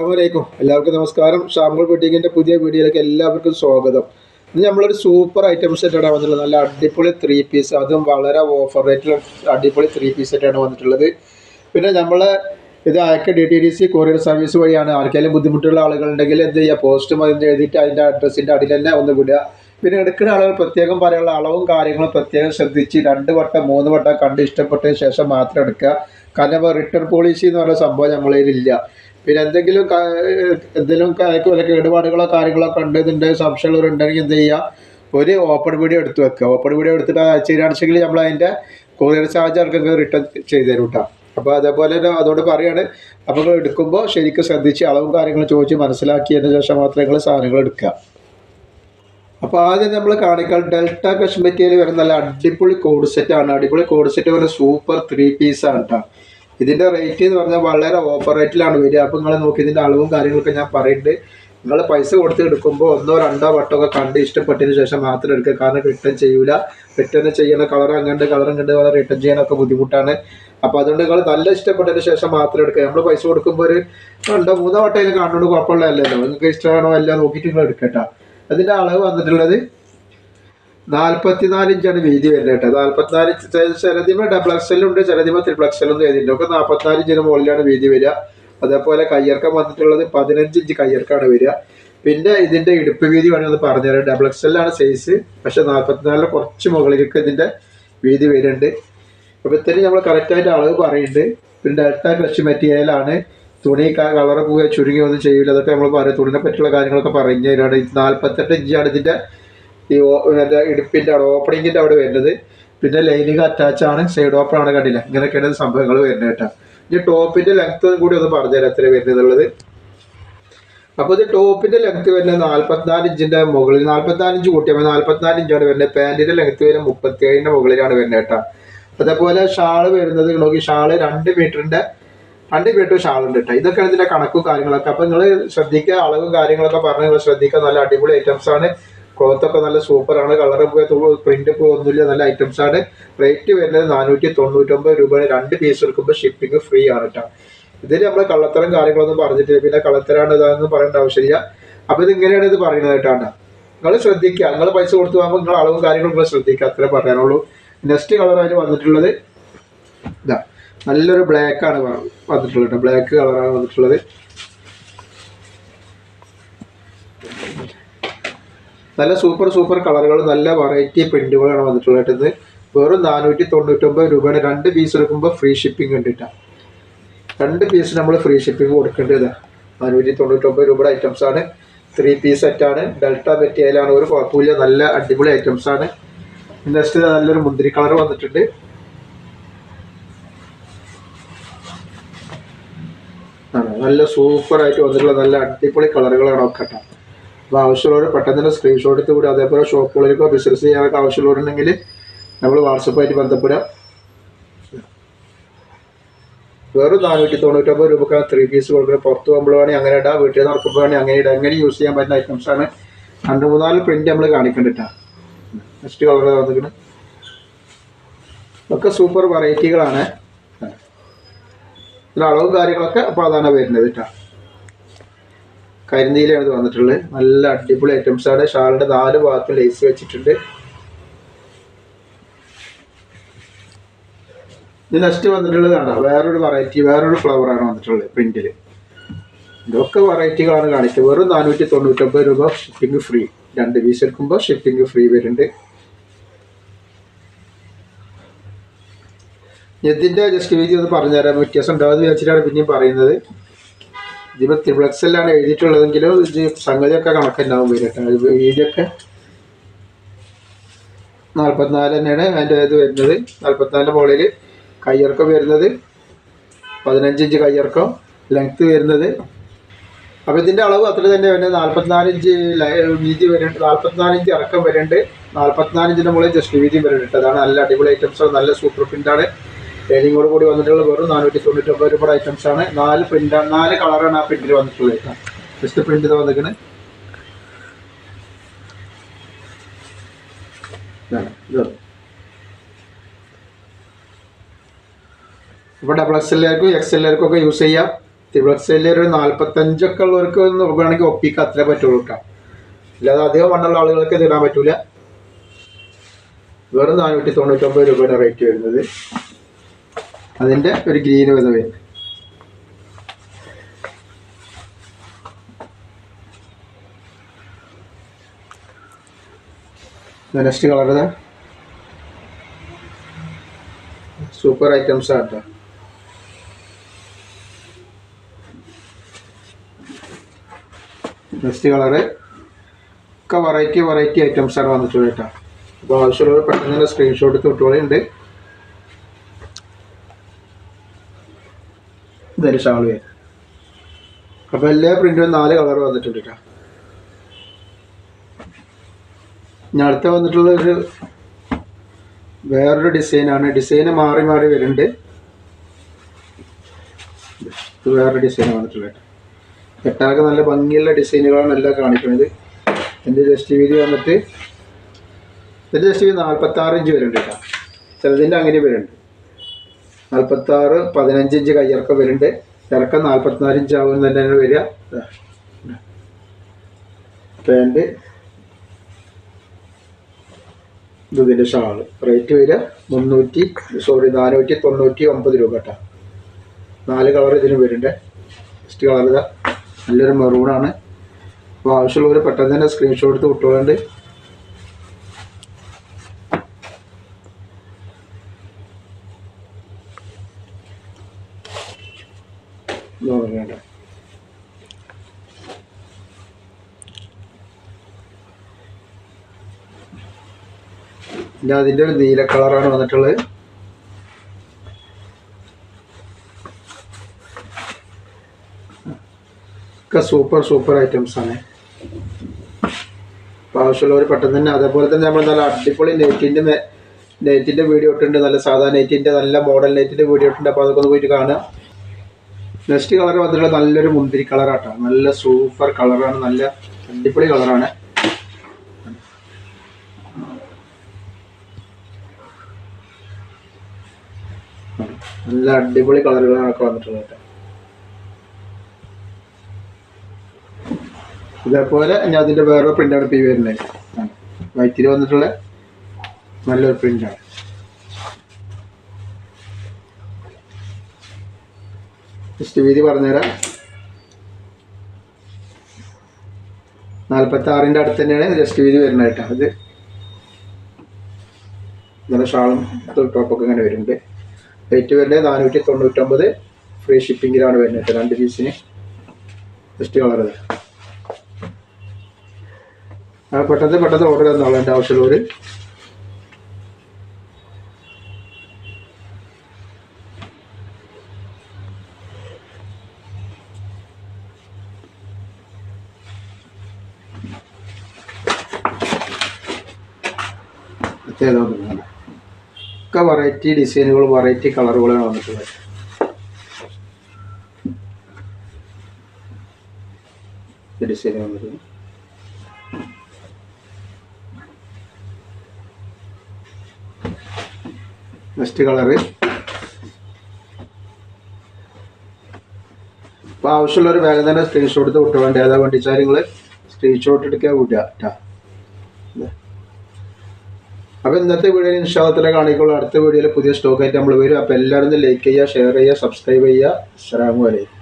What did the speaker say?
അസ്സാമലൈക്കും എല്ലാവർക്കും നമസ്കാരം. ഷാമുൾ ബുട്ടിങ്ങിന്റെ പുതിയ വീഡിയോയിലേക്ക് എല്ലാവർക്കും സ്വാഗതം. ഇന്ന് നമ്മളൊരു സൂപ്പർ ഐറ്റം സെറ്റാണ് വന്നിട്ടുള്ളത്. നല്ല അടിപൊളി ത്രീ പീസ് അതും വളരെ ഓഫർ റേറ്റിൽ അടിപൊളി ത്രീ പീസ് സെറ്റാണ് വന്നിട്ടുള്ളത്. പിന്നെ നമ്മൾ ഇത് അയക്ക D T D C courier service വഴിയാണ്. ആർക്കെങ്കിലും ബുദ്ധിമുട്ടുള്ള ആളുകളുണ്ടെങ്കിൽ എന്ത് ചെയ്യുക? പോസ്റ്റ് മതി എഴുതിയിട്ട് അതിന്റെ അഡ്രസ്സിന്റെ അടിയിൽ തന്നെ ഒന്ന് വിടുക. പിന്നെ എടുക്കുന്ന ആളുകൾ പ്രത്യേകം പറയാനുള്ള അളവും കാര്യങ്ങളും പ്രത്യേകം ശ്രദ്ധിച്ച് രണ്ട് വട്ടം മൂന്ന് വട്ടം കണ്ട് ഇഷ്ടപ്പെട്ടതിന് ശേഷം മാത്രം എടുക്കുക. കാരണം റിട്ടേൺ പോളിസി എന്ന് പറയുന്ന സംഭവം നമ്മളതിലില്ല പിന്നെ എന്തെങ്കിലും എന്തെങ്കിലും വല്ല കേടുപാടുകളോ കാര്യങ്ങളോ കണ്ടതുണ്ട് സംശയമുള്ളവരുണ്ടെങ്കിൽ എന്ത് ചെയ്യുക ഒരു ഓപ്പൺ വീഡിയോ എടുത്ത് വെക്കുക. ഓപ്പൺ വീഡിയോ എടുത്തിട്ട് അയച്ചു തരികയാണെങ്കിൽ നമ്മൾ അതിന്റെ കൊറിയർ ചാർജ് റിട്ടേൺ ചെയ്ത് തരും കേട്ടോ അപ്പോൾ അതേപോലെ തന്നെ അതുകൊണ്ട് പറയുകയാണ് അപ്പോൾ നിങ്ങൾ എടുക്കുമ്പോൾ ശരിക്കും ശ്രദ്ധിച്ച് അളവും കാര്യങ്ങളും ചോദിച്ച് മനസ്സിലാക്കിയതിന് ശേഷം മാത്രമേ നിങ്ങൾ സാധനങ്ങൾ എടുക്കുക. അപ്പോൾ ആദ്യം നമ്മൾ കാണിക്കാൻ ഡെൽറ്റ കശ്മീരിയിൽ വരുന്ന നല്ല അടിപൊളി കോഡ് സെറ്റ് ആണ്. അടിപൊളി കോഡ് സെറ്റ് വരുന്ന സൂപ്പർ ത്രീ പീസ് ആണ് കേട്ടോ ഇതിന്റെ റേറ്റ് എന്ന് പറഞ്ഞാൽ വളരെ ഓഫർ റേറ്റിലാണ് വരിക. അപ്പോൾ നിങ്ങൾ നോക്കി ഇതിന്റെ അളവും കാര്യങ്ങളൊക്കെ ഞാൻ പറയുന്നുണ്ട്. നിങ്ങൾ പൈസ കൊടുത്ത് എടുക്കുമ്പോൾ ഒന്നോ രണ്ടോ വട്ടമൊക്കെ കണ്ട് ഇഷ്ടപ്പെട്ടതിന് ശേഷം മാത്രം എടുക്കുക. കാരണം റിട്ടേൺ ചെയ്യൂല. റിട്ടേൺ ചെയ്യണ കളർ അങ്ങനെ കളർ അങ്ങണ്ട് കളർ റിട്ടേൺ ചെയ്യാനൊക്കെ ബുദ്ധിമുട്ടാണ്. അപ്പോൾ അതുകൊണ്ട് നിങ്ങൾ നല്ല ഇഷ്ടപ്പെട്ടതിന് ശേഷം മാത്രം എടുക്കുക. നമ്മൾ പൈസ കൊടുക്കുമ്പോൾ ഒരു രണ്ടോ മൂന്നോ വട്ടം അതിന് കാണുന്നത് കുഴപ്പമുള്ളതല്ലല്ലോ. നിങ്ങൾക്ക് ഇഷ്ടമാണോ എല്ലാം നോക്കിയിട്ട് നിങ്ങൾ എടുക്കട്ടോ. അതിന്റെ അളവ് വന്നിട്ടുള്ളത് നാൽപ്പത്തിനാല് ഇഞ്ചാണ് വീതി വരുന്നത് കേട്ടോ. നാൽപ്പത്തിനാല് ചിലതിമ ഡബിൾ എക്സലും ഉണ്ട് ചിലതിമ ത്രിപ്പിൾ എക്സലും എഴുതിയിട്ടുണ്ട് ഒക്കെ നാൽപ്പത്തിനാല് ഇഞ്ചിന് മുകളിലാണ് വീതി വരിക. അതേപോലെ കയ്യിറക്കം വന്നിട്ടുള്ളത് പതിനഞ്ച് ഇഞ്ച് കയ്യർക്കാണ് വരിക. പിന്നെ ഇതിന്റെ ഇടുപ്പ് വീതി വേണമെന്ന് പറഞ്ഞുതരാം. ഡബിൾ എക്സലാണ് സൈസ് പക്ഷേ നാൽപ്പത്തിനാലിന് കുറച്ച് മുകളിലേക്ക് ഇതിന്റെ വീതി വരുന്നുണ്ട്. അപ്പോൾ ഇത്തരം നമ്മൾ കറക്റ്റായിട്ട് അളവ് പറയുന്നുണ്ട്. പിന്നെ ഡെൽറ്റ ക്ലച്ച് മെറ്റീരിയലാണ് തുണി കളറൊക്കെ ചുരുങ്ങി ഒന്നും ചെയ്യില്ല അതൊക്കെ നമ്മൾ പറയും. തുണിനെ പറ്റിയുള്ള കാര്യങ്ങളൊക്കെ പറഞ്ഞു തരാണ്. നാൽപ്പത്തെട്ട് ഇഞ്ചാണ് ഇതിന്റെ ഈ മറ്റേ ഇടുപ്പിന്റെ അവിടെ ഓപ്പണിങ്ങിന്റെ അവിടെ വരുന്നത്. പിന്നെ ലൈനിങ് അറ്റാച്ച് ആണ് സൈഡ് ഓപ്പൺ ആണ് കണ്ടില്ല? ഇങ്ങനെയൊക്കെയാണ് സംഭവങ്ങൾ വരുന്നത് കേട്ടോ. ഇനി ടോപ്പിന്റെ ലെങ്ത് കൂടി ഒന്ന് പറഞ്ഞുതരാം എത്ര വരുന്നത് അപ്പോൾ ഇത് ടോപ്പിന്റെ ലെങ്ത് വരുന്നത് നാൽപ്പത്തിനാല് ഇഞ്ചിന്റെ മുകളിൽ നാൽപ്പത്തിനാല് ഇഞ്ച് കൂട്ടിയാൽ നാൽപ്പത്തിനാല് ഇഞ്ചാണ് വരുന്നത്. പാന്റിന്റെ ലെങ്ത് വരുന്നത് മുപ്പത്തി ഏഴിന്റെ മുകളിലാണ് വരുന്നത് കേട്ടോ. അതേപോലെ ഷാൾ വരുന്നത് നോക്കി. ഷാൾ രണ്ട് മീറ്ററിന്റെ രണ്ട് മീറ്റർ ഷാൾ ഉണ്ട് കേട്ടോ. ഇതൊക്കെയാണ് ഇതിന്റെ കണക്കും കാര്യങ്ങളൊക്കെ. അപ്പോൾ നിങ്ങൾ ശ്രദ്ധിക്കുക അളവും കാര്യങ്ങളൊക്കെ പറഞ്ഞ് നിങ്ങൾ ശ്രദ്ധിക്കുക. നല്ല അടിപൊളി ഐറ്റംസ് ആണ്. ക്ലോത്ത് ഒക്കെ നല്ല സൂപ്പറാണ്. കളർ പ്രിന്റ് ഒന്നുമില്ല. നല്ല ഐറ്റംസ് ആണ്. റേറ്റ് വരുന്നത് നാനൂറ്റി തൊണ്ണൂറ്റൊമ്പത് രൂപയാണ്. രണ്ട് പീസ് എടുക്കുമ്പോൾ ഷിപ്പിംഗ് ഫ്രീ ആണ് കേട്ടോ ഇതിൽ നമ്മൾ കള്ളത്തരം കാര്യങ്ങളൊന്നും പറഞ്ഞിട്ടില്ല. പിന്നെ കള്ളത്തരാണ് ഇതാണെന്ന് പറയേണ്ട ആവശ്യമില്ല. അപ്പൊ ഇത് ഇങ്ങനെയാണ് ഇത് പറയുന്നത് കേട്ടാണ് നിങ്ങൾ ശ്രദ്ധിക്കുക. നിങ്ങൾ പൈസ കൊടുത്തു പോകുമ്പോൾ നിങ്ങൾ അളവും കാര്യങ്ങളും നിങ്ങൾ ശ്രദ്ധിക്കുക. അത്രേ പറയാനുള്ളൂ. നെക്സ്റ്റ് കളറായിട്ട് വന്നിട്ടുള്ളത് ഇതാ. നല്ലൊരു ബ്ലാക്ക് ആണ് വ- വന്നിട്ടുള്ളത് ബ്ലാക്ക് കളറാണ് വന്നിട്ടുള്ളത്. നല്ല സൂപ്പർ സൂപ്പർ കളറുകൾ നല്ല വെറൈറ്റി പ്രിന്റുകളാണ് വന്നിട്ടുള്ളത്. ഇത് വെറും നാനൂറ്റി തൊണ്ണൂറ്റൊമ്പത് രൂപയാണ് രണ്ട് പീസ് എടുക്കുമ്പോൾ ഫ്രീ ഷിപ്പിംഗ് കണ്ടിട്ടാണ് ട്ടോ. രണ്ട് പീസ് നമ്മൾ ഫ്രീ ഷിപ്പിംഗ് കൊടുക്കേണ്ടത് നാനൂറ്റി തൊണ്ണൂറ്റൊമ്പത് രൂപയുടെ ഐറ്റംസ് ആണ്. ത്രീ പീസ് സെറ്റാണ് ഡെൽറ്റ മെറ്റീരിയലാണ് ഒരു കുഴപ്പമില്ല. നല്ല അടിപൊളി ഐറ്റംസ് ആണ്. നെക്സ്റ്റ് നല്ലൊരു മുന്തിരി കളർ വന്നിട്ടുണ്ട്. നല്ല സൂപ്പർ ആയിട്ട് വന്നിട്ടുള്ള നല്ല അടിപൊളി കളറുകളാണ് ഒക്കെ കേട്ടോ അപ്പോൾ ആവശ്യമുള്ളവർ പെട്ടെന്ന് തന്നെ സ്ക്രീൻഷോട്ട് എടുത്ത് വിടുക. അതേപോലെ ഷോപ്പുകളിലേക്കോ ബിസിനസ് ചെയ്യാനൊക്കെ ആവശ്യമുള്ളവരുണ്ടെങ്കിൽ നമ്മൾ വാട്സപ്പായിട്ട് ബന്ധപ്പെടുക. വെറും നാനൂറ്റി തൊണ്ണൂറ്റൊമ്പത് രൂപക്കാണ് ത്രീ പീസ് കൊടുക്കുന്നത് പുറത്ത് പോകുമ്പോഴാണെങ്കിൽ അങ്ങനെ ഇടാം. വീട്ടിൽ നടക്കുമ്പോഴാണെങ്കിൽ അങ്ങനെ ഇടാം. അങ്ങനെ യൂസ് ചെയ്യാൻ പറ്റുന്ന ഐറ്റംസ് ആണ് രണ്ട് മൂന്നാൽ പ്രിന്റ് നമ്മൾ കാണിക്കണ്ടിട്ടാണ് നെക്സ്റ്റ് കളർ വന്നിരിക്കുന്നത് ഒക്കെ സൂപ്പർ വെറൈറ്റികളാണ് ഇതിൽ അളവും കാര്യങ്ങളൊക്കെ അപ്പോൾ അതാണ് വരുന്നത് കേട്ടോ. കരിനീലയാണ് ഇത് വന്നിട്ടുള്ളത്. നല്ല അടിപൊളി ഐറ്റംസ് ആണ്. ഷാളിന്റെ നാല് ഭാഗത്തും ലേസ് വെച്ചിട്ടുണ്ട്. ഇത് നെക്സ്റ്റ് വന്നിട്ടുള്ളതാണ് വേറൊരു വെറൈറ്റി വേറൊരു ഫ്ലവറാണ് വന്നിട്ടുള്ളത് പ്രിന്റിൽ ഇതൊക്കെ വെറൈറ്റികളാണ് കാണിച്ചത്. വെറും നാനൂറ്റി തൊണ്ണൂറ്റൊമ്പത് രൂപ ഷിപ്പിംഗ് ഫ്രീ രണ്ട് പീസ് എടുക്കുമ്പോൾ ഷിപ്പിംഗ് ഫ്രീ വരുന്നുണ്ട്. ഇതിന്റെ ജസ്റ്റ് വീതി ഒന്ന് പറഞ്ഞുതരാം. വ്യത്യാസം ഉണ്ടാകുമെന്ന് വിചാരിച്ചിട്ടാണ് പിന്നെയും പറയുന്നത്. ഇതിപ്പോൾ ത്രിപ്ലക്സിലാണ് എഴുതിയിട്ടുള്ളതെങ്കിലും ഇത് സംഗതിയൊക്കെ കണക്കുണ്ടാവും വരും വീതിയൊക്കെ നാൽപ്പത്തിനാല് തന്നെയാണ് അതിന്റെ ഇത് വരുന്നത്. നാൽപ്പത്തിനാലിന്റെ മുകളിൽ കയ്യിറക്കം വരുന്നത്. പതിനഞ്ച് ഇഞ്ച് കയ്യിറക്കം ലെങ്ത്ത് വരുന്നത്. അപ്പോൾ ഇതിന്റെ അളവ് അത്ര തന്നെ വരുന്നത്. നാൽപ്പത്തിനാല് ഇഞ്ച് വീതി വരുന്നുണ്ട്. നാൽപ്പത്തിനാല് ഇഞ്ച് ഇറക്കം വരുന്നുണ്ട്. നാൽപ്പത്തിനാല് ഇഞ്ചിന്റെ മുകളിൽ ജസ്റ്റ് വീതി വരുന്നുണ്ട്. അതാണ് നല്ല അടിപൊളി ഐറ്റംസ് നല്ല സൂപ്പർ പ്രിന്റാണ് ട്രെയിനിങ്ങോട് കൂടി വന്നിട്ടുള്ള വെറും നാനൂറ്റി തൊണ്ണൂറ്റൊമ്പത് രൂപയുടെ ഐറ്റംസ് ആണ്. നാല് പ്രിന്റ് നാല് കളറാണ് ആ പ്രിന്റിൽ വന്നിട്ടുള്ളത്. ജസ്റ്റ് പ്രിന്റ് ഇത് വന്നിരിക്കുന്നത് ഇപ്പൊ ഡബിൾ എക്സ് എല്ലാവർക്കും എക്സ് എല്ലാവർക്കും ഒക്കെ യൂസ് ചെയ്യാം. ത്രിബിൾ എക്സ് ത്രിപ്ലക്സിൽ ഒരു നാല്പത്തഞ്ചൊക്കെ ഉള്ളവർക്ക് നോക്കുകയാണെങ്കിൽ ഒപ്പിക്ക് അത്രേ പറ്റുള്ളൂ കേട്ടോ അല്ലാതെ അധികം വണ്ണുള്ള ആളുകൾക്ക് ഇടാൻ പറ്റൂല. വെറും നാനൂറ്റി തൊണ്ണൂറ്റൊമ്പത് രൂപയുടെ റേറ്റ് വരുന്നത്. അതിന്റെ ഒരു ഗ്രീൻ വിധവേ നെക്സ്റ്റ് കളർ സൂപ്പർ ഐറ്റംസ് ആട്ടോ നെക്സ്റ്റ് കളറ് ഒക്കെ വെറൈറ്റി വെറൈറ്റി ആണ് വന്നിട്ടുള്ളത് കേട്ടോ. അപ്പോൾ ആവശ്യമുള്ളവർ പെട്ടെന്ന് സ്ക്രീൻഷോട്ട് തൊട്ടുകളുണ്ട് ഇതൊരു ഷാൾ വരും അപ്പോൾ എല്ലാ പ്രിന്റും നാല് കളർ വന്നിട്ടുണ്ട് കേട്ടോ ഞാൻ അടുത്ത വന്നിട്ടുള്ള ഒരു വേറൊരു ഡിസൈനാണ് ഡിസൈന് മാറി മാറി വരുന്നുണ്ട്. ഇത് വേറൊരു ഡിസൈൻ വന്നിട്ടുള്ളത്. എട്ടാൾക്ക് നല്ല ഭംഗിയുള്ള ഡിസൈനുകളാണ് എല്ലാം കാണിക്കുന്നത്. എന്റെ ജസ്റ്റ് വീതി വന്നിട്ട് എന്റെ ജസ്റ്റ് വീതി നാൽപ്പത്താറ് ഇഞ്ച് വരുന്നുണ്ട് കേട്ടോ ചിലതിന്റെ അങ്ങനെ വരുന്നുണ്ട്. നാൽപ്പത്താറ് പതിനഞ്ച് ഇഞ്ച് കയ്യിറക്കം വരുന്നുണ്ട്. ഇറക്കം നാൽപ്പത്തിനാല് ഇഞ്ച് ആവും തന്നെയാണ് വരിക. പാന്റ് ഇത് ഇതിന്റെ ഷാൾ. റേറ്റ് വരിക മുന്നൂറ്റി സോറി നാനൂറ്റി തൊണ്ണൂറ്റി ഒമ്പത് രൂപ കേട്ടോ. നാല് കളർ ഇതിന് വരുന്നുണ്ട്. ഫസ്റ്റ് കളർ ഇതാ. നല്ലൊരു മെറൂണാണ് അപ്പോൾ ആവശ്യമുള്ളവർ പെട്ടെന്ന് തന്നെ സ്ക്രീൻഷോട്ട് എടുത്ത് വിട്ടോളുണ്ട് പിന്നെ അതിന്റെ ഒരു നീല കളറാണ് വന്നിട്ടുള്ളത്. ഒക്കെ സൂപ്പർ സൂപ്പർ ഐറ്റംസ് ആണ്. അപ്പോൾ ആവശ്യമുള്ളവർ പെട്ടെന്ന് തന്നെ അതേപോലെ തന്നെ നമ്മൾ നല്ല അടിപൊളി നെറ്റിന്റെ നെറ്റിന്റെ വീഡിയോ ഇട്ടുണ്ട് നല്ല സാധാ നെറ്റിന്റെ നല്ല മോഡൽ നെറ്റിന്റെ വീഡിയോ ഇട്ടുണ്ട് അപ്പോൾ അതൊക്കെ ഒന്ന് പോയിട്ട് കാണുക. നെക്സ്റ്റ് കളർ വന്നിട്ടുള്ള നല്ലൊരു മുന്തിരി കളറാട്ടോ നല്ല സൂപ്പർ കളറാണ് നല്ല അടിപൊളി കളറാണ് നല്ല അടിപൊളി കളറുകളാണ് വന്നിട്ടുള്ളത് ഇതേപോലെ ഞാൻ അതിന്റെ വേറെ പ്രിന്റാണ് ഇപ്പോൾ ഈ വരുന്നത് വൈറ്റിൽ വന്നിട്ടുള്ള നല്ലൊരു പ്രിന്റാണ് ജസ്റ്റ് വീതി പറഞ്ഞുതരാം. നാൽപ്പത്തി ആറിന്റെ അടുത്ത് തന്നെയാണ് ജസ്റ്റ് വീതി വരുന്നത് കേട്ടോ. അത് നല്ല ഷാളും ടോപ്പൊക്കെ ഇങ്ങനെ വരുന്നുണ്ട്. റേറ്റ് വരുന്നത് നാനൂറ്റി തൊണ്ണൂറ്റൊമ്പത് ഫ്രീ ഷിപ്പിങ്ങിലാണ് വരുന്നത് രണ്ട് പീസിന് ജസ്റ്റ് കളർ ആ പെട്ടെന്ന് പെട്ടെന്ന് ഓർഡർ തന്നോളാം എന്റെ ആവശ്യമുള്ളവർ അത്യാവശ്യം വെറൈറ്റി ഡിസൈനുകളും വെറൈറ്റി കളറുകളാണ് വന്നിട്ടുള്ളത്. ഡിസൈൻ വന്നിട്ടുണ്ട് നെക്സ്റ്റ് കളറ് അപ്പോൾ ആവശ്യമുള്ളവർ വേഗം തന്നെ സ്ക്രീൻഷോട്ട് എടുത്ത് വിട്ടു. വേണ്ട ഏതാ വേണ്ടിച്ചാൽ നിങ്ങൾ സ്ക്രീൻഷോട്ട് എടുക്കുക വിടുക കേട്ടോ അപ്പോൾ ഇന്നത്തെ വീഡിയോ ഇൻഷാത്തിലെ കാണിക്കുള്ളൂ. അടുത്ത വീഡിയോയിൽ പുതിയ സ്റ്റോക്കായിട്ട് നമ്മൾ വരും. അപ്പോൾ എല്ലാവരും ലൈക്ക് ചെയ്യുക ഷെയർ ചെയ്യുക സബ്സ്ക്രൈബ് ചെയ്യുക. അസ്സലാമു അലൈക്കും.